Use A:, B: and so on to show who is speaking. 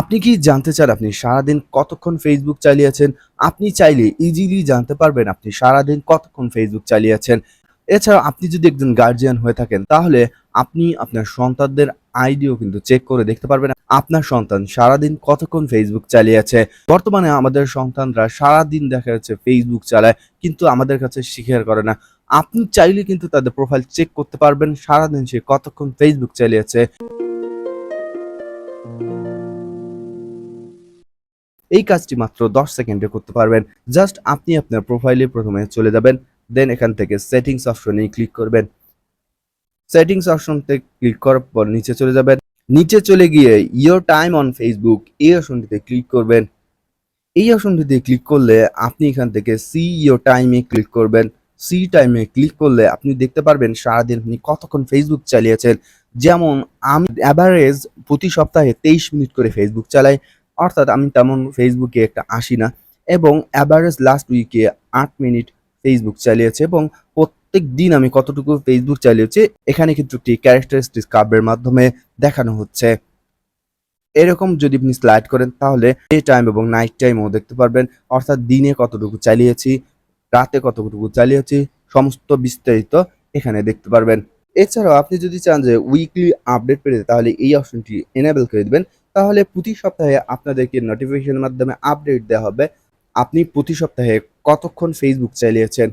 A: আপনি কি জানতে চান আপনি সারাদিন কতক্ষণ ফেসবুক চালিয়েছেন? আপনি চাইলে ইজিলি জানতে পারবেন আপনি সারাদিন কতক্ষণ ফেসবুক চালিয়েছেন। এছাড়া আপনি যদি একজন গার্জিয়ান হয়ে থাকেন, তাহলে আপনি আপনার সন্তানদের আইডিও কিন্তু চেক করে দেখতে পারবেন। আপনার সন্তান সারাদিন কতক্ষণ ফেসবুক চালিয়েছে? বর্তমানে আমাদের সন্তানরা সারাদিন দেখা যাচ্ছে ফেসবুক চালায়, কিন্তু আমাদের কাছে স্বীকার করে না। আপনি চাইলে কিন্তু তাদের প্রোফাইল চেক করতে পারবেন, সারাদিন সে কতক্ষণ ফেসবুক চালিয়েছে। এই কাজটি মাত্র দশ সেকেন্ডে করতে পারবেন। জাস্ট আপনি আপনার প্রোফাইলে প্রথমে চলে যাবেন, দেন এখান থেকে সেটিংস অপশনে ক্লিক করবেন। সেটিংস অপশনতে ক্লিক করার পর নিচে চলে যাবেন। নিচে চলে গিয়ে ইয়োর টাইম অন ফেসবুক এই অপশনটিতে ক্লিক করবেন। এই অপশনটিতে ক্লিক করলে আপনি এখান থেকে সি ইয়োর টাইমে ক্লিক করবেন। সি টাইমে ক্লিক করলে আপনি দেখতে পারবেন সারাদিন আপনি কতক্ষণ ফেসবুক চালিয়েছেন। যেমন আমি অ্যাভারেজ প্রতি সপ্তাহে তেইশ মিনিট করে ফেসবুক চালাই। অর্থাৎ আমি তেমন ফেসবুকে একটা আসি না। এবং অ্যাভারেজ লাস্ট উইকে আট মিনিট ফেসবুক চালিয়েছে এবং প্রত্যেক দিন আমি কতটুকু ফেসবুক চালিয়েছি, এখানে কিন্তু একটি ক্যারেক্টারিস্টিক্স কার্ভের মাধ্যমে দেখানো হচ্ছে। এরকম যদি আপনি স্লাইড করেন, তাহলে ডে টাইম এবং নাইট টাইমও দেখতে পারবেন। অর্থাৎ দিনে কতটুকু চালিয়েছি, রাতে কতটুকু চালিয়েছি, সমস্ত বিস্তারিত এখানে দেখতে পারবেন। এছাড়াও আপনি যদি চান যে উইকলি আপডেট পেতে, তাহলে এই অপশনটি এনেবল করে দিবেন। তাহলে প্রতি সপ্তাহে আপনাদেরকে নোটিফিকেশনের মাধ্যমে আপডেট দেওয়া হবে। আপনি প্রতি সপ্তাহে কতক্ষণ ফেসবুক চালিয়েছেন?